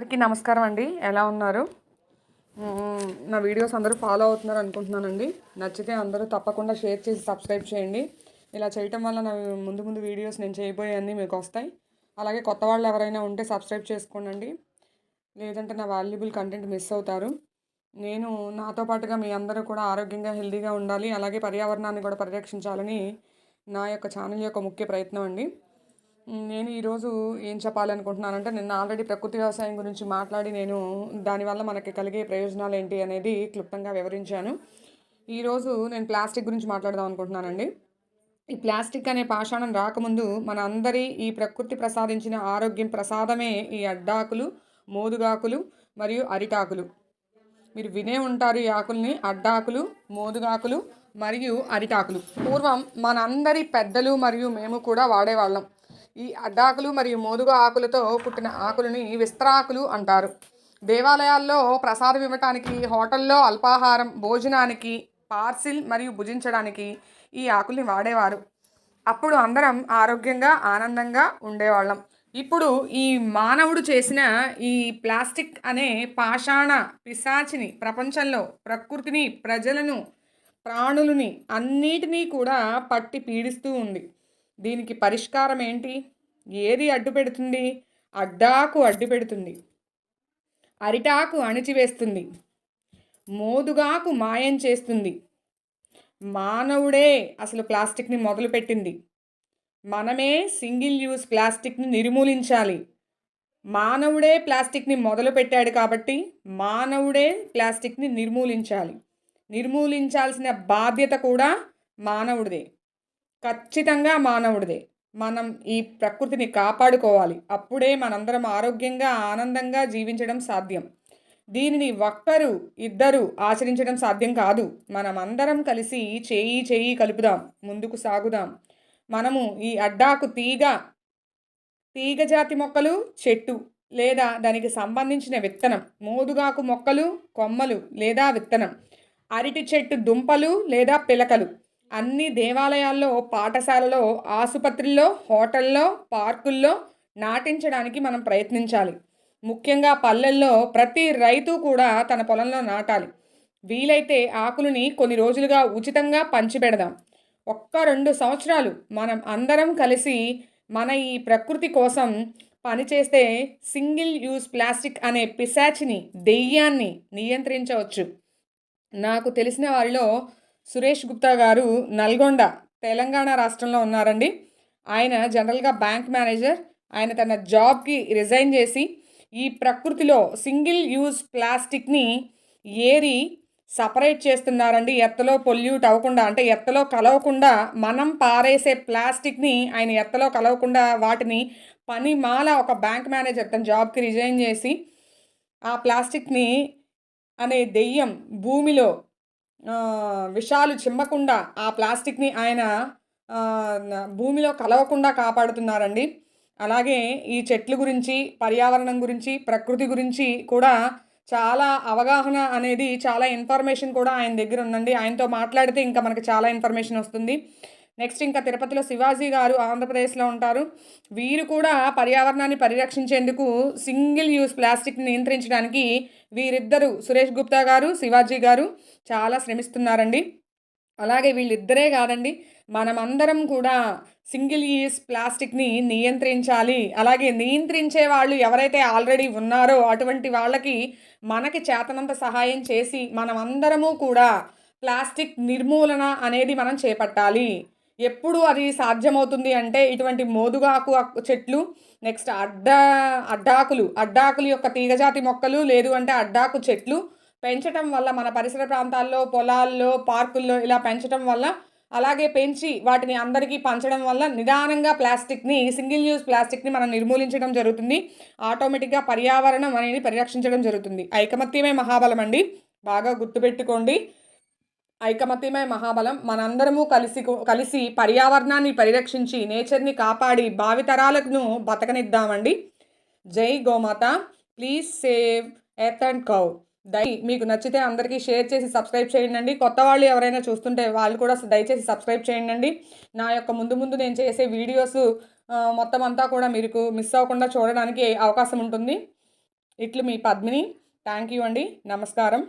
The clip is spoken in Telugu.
అందరికీ నమస్కారం అండి. ఎలా ఉన్నారు? నా వీడియోస్ అందరూ ఫాలో అవుతున్నారు అనుకుంటున్నానండి. నచ్చితే అందరూ తప్పకుండా షేర్ చేసి సబ్స్క్రైబ్ చేయండి. ఇలా చేయటం వల్ల నా ముందు ముందు వీడియోస్ నేను చేయబోయేవన్నీ మీకు వస్తాయి. అలాగే కొత్త వాళ్ళు ఎవరైనా ఉంటే సబ్స్క్రైబ్ చేసుకోండి లేదంటే నా వాల్యుబుల్ కంటెంట్ మిస్ అవుతారు. నేను నాతో పాటుగా మీ అందరూ కూడా ఆరోగ్యంగా హెల్తీగా ఉండాలి. అలాగే పర్యావరణాన్ని కూడా పరిరక్షించాలని నా యొక్క ఛానల్ యొక్క ముఖ్య ప్రయత్నం అండి. నేను ఈరోజు ఏం చెప్పాలనుకుంటున్నానంటే నిన్న ఆల్రెడీ ప్రకృతి వ్యవసాయం గురించి మాట్లాడి నేను దానివల్ల మనకి కలిగే ప్రయోజనాలు ఏంటి అనేది క్లుప్తంగా వివరించాను. ఈరోజు నేను ప్లాస్టిక్ గురించి మాట్లాడదాం అనుకుంటున్నానండి. ఈ ప్లాస్టిక్ అనే పాషాణం రాకముందు మన అందరి ఈ ప్రకృతి ప్రసాదించిన ఆరోగ్యం ప్రసాదమే ఈ అడ్డాకులు మోదుగాకులు మరియు అరిటాకులు. మీరు వినే ఉంటారు ఈ ఆకుల్ని అడ్డాకులు మోదుగాకులు మరియు అరిటాకులు. పూర్వం మనందరి పెద్దలు మరియు మేము కూడా వాడేవాళ్ళం. ఈ అడ్డాకులు మరియు మోదుగ ఆకులతో పుట్టిన ఆకులని విస్తరాకులు అంటారు. దేవాలయాల్లో ప్రసాదం ఇవ్వటానికి హోటల్లో అల్పాహారం భోజనానికి పార్సిల్ మరియు భుజించడానికి ఈ ఆకుల్ని వాడేవారు. అప్పుడు అందరం ఆరోగ్యంగా ఆనందంగా ఉండేవాళ్ళం. ఇప్పుడు ఈ మానవుడు చేసిన ఈ ప్లాస్టిక్ అనే పాషాణ పిశాచిని ప్రపంచంలో ప్రకృతిని ప్రజలను ప్రాణులని అన్నిటినీ కూడా పట్టి పీడిస్తూ ఉంది. దీనికి పరిష్కారం ఏంటి? ఏది అడ్డు పెడుతుంది? అడ్డాకు అడ్డు పెడుతుంది. అరిటాకు అణిచివేస్తుంది. మోదుగాకు మాయం చేస్తుంది. మానవుడే అసలు ప్లాస్టిక్ని మొదలుపెట్టింది. మనమే సింగిల్ యూజ్ ప్లాస్టిక్ని నిర్మూలించాలి. మానవుడే ప్లాస్టిక్ని మొదలుపెట్టాడు కాబట్టి మానవుడే ప్లాస్టిక్ని నిర్మూలించాలి. నిర్మూలించాల్సిన బాధ్యత కూడా మానవుడిదే. ఖచ్చితంగా మానవుడిదే. మనం ఈ ప్రకృతిని కాపాడుకోవాలి. అప్పుడే మనందరం ఆరోగ్యంగా ఆనందంగా జీవించడం సాధ్యం. దీనిని ఒక్కరు ఇద్దరు ఆచరించడం సాధ్యం కాదు. మనమందరం కలిసి చేయి చేయి కలుపుదాం. ముందుకు సాగుదాం. మనము ఈ అడ్డాకు తీగ తీగ జాతి మొక్కలు చెట్టు లేదా దానికి సంబంధించిన విత్తనం మోదుగాకు మొక్కలు కొమ్మలు లేదా విత్తనం అరటి చెట్టు దుంపలు లేదా పిలకలు అన్ని దేవాలయాల్లో పాఠశాలలో ఆసుపత్రుల్లో హోటల్లో పార్కుల్లో నాటించడానికి మనం ప్రయత్నించాలి. ముఖ్యంగా పల్లెల్లో ప్రతి రైతు కూడా తన పొలంలో నాటాలి. వీలైతే ఆకులని కొన్ని రోజులుగా ఉచితంగా పంచిపెడదాం. ఒక్క రెండు సంవత్సరాలు మనం అందరం కలిసి మన ఈ ప్రకృతి కోసం పనిచేస్తే సింగిల్ యూజ్ ప్లాస్టిక్ అనే పిశాచిని దెయ్యాన్ని నియంత్రించవచ్చు. నాకు తెలిసిన వారిలో సురేష్ గుప్తా గారు నల్గొండ తెలంగాణ రాష్ట్రంలో ఉన్నారండి. ఆయన జనరల్గా బ్యాంక్ మేనేజర్. ఆయన తన జాబ్కి రిజైన్ చేసి ఈ ప్రకృతిలో సింగిల్ యూజ్ ప్లాస్టిక్ని ఏరి సపరేట్ చేస్తున్నారండి. ఎత్తలో పొల్యూట్ అవ్వకుండా అంటే ఎత్తలో కలవకుండా మనం పారేసే ప్లాస్టిక్ని ఆయన ఎత్తలో కలవకుండా వాటిని పని మాల ఒక బ్యాంక్ మేనేజర్ తన జాబ్కి రిజైన్ చేసి ఆ ప్లాస్టిక్ని అనే దెయ్యం భూమిలో విషాలు చిమ్మకుండా ఆ ప్లాస్టిక్ని ఆయన భూమిలో కలవకుండా కాపాడుతున్నారండి. అలాగే ఈ చెట్ల గురించి పర్యావరణం గురించి ప్రకృతి గురించి కూడా చాలా అవగాహన అనేది చాలా ఇన్ఫర్మేషన్ కూడా ఆయన దగ్గర ఉందండి. ఆయనతో మాట్లాడితే ఇంకా మనకి చాలా ఇన్ఫర్మేషన్ వస్తుంది. నెక్స్ట్ ఇంకా తిరుపతిలో శివాజీ గారు ఆంధ్రప్రదేశ్లో ఉంటారు. వీరు కూడా పర్యావరణాన్ని పరిరక్షించేందుకు సింగిల్ యూజ్ ప్లాస్టిక్ని నియంత్రించడానికి వీరిద్దరూ సురేష్ గుప్తా గారు శివాజీ గారు చాలా శ్రమిస్తున్నారండి. అలాగే వీళ్ళిద్దరే కాదండి మనమందరం కూడా సింగిల్ యూజ్ ప్లాస్టిక్ని నియంత్రించాలి. అలాగే నియంత్రించే వాళ్ళు ఎవరైతే ఆల్రెడీ ఉన్నారో అటువంటి వాళ్ళకి మనకి చేతనంత సహాయం చేసి మనమందరము కూడా ప్లాస్టిక్ నిర్మూలన అనేది మనం చేపట్టాలి. ఎప్పుడు అది సాధ్యమవుతుంది అంటే ఇటువంటి మోదుగాకు చెట్లు నెక్స్ట్ అడ్డ అడ్డాకులు అడ్డాకులు యొక్క తీగజాతి మొక్కలు లేదు అంటే అడ్డాకు చెట్లు పెంచటం వల్ల మన పరిసర ప్రాంతాల్లో పొలాల్లో పార్కుల్లో ఇలా పెంచటం వల్ల అలాగే పెంచి వాటిని అందరికీ పంచడం వల్ల నిదానంగా ప్లాస్టిక్ని సింగిల్ యూజ్ ప్లాస్టిక్ని మనం నిర్మూలించడం జరుగుతుంది. ఆటోమేటిక్గా పర్యావరణం అనేది పరిరక్షించడం జరుగుతుంది. ఐకమత్యమే మహాబలం అండి. బాగా గుర్తుపెట్టుకోండి. ఐకమత్యమే మహాబలం మనందరము కలిసి కలిసి పర్యావరణాన్ని పరిరక్షించి నేచర్ని కాపాడి భావితరాలను బతకనిద్దామండి. జై గోమాత. Please save earth and cow. దయ మీకు నచ్చితే అందరికీ షేర్ చేసి సబ్స్క్రైబ్ చేయండి కొత్త వాళ్ళు ఎవరైనా చూస్తుంటే వాళ్ళు కూడా దయచేసి సబ్స్క్రైబ్ చేయండి నా యొక్క ముందు ముందు నేను చేసే వీడియోస్ మొత్తం అంతా కూడా మీకు మిస్ అవ్వకుండా చూడడానికి అవకాశం ఉంటుంది. ఇట్లు మీ పద్మిని. థ్యాంక్ యూ అండి. నమస్కారం.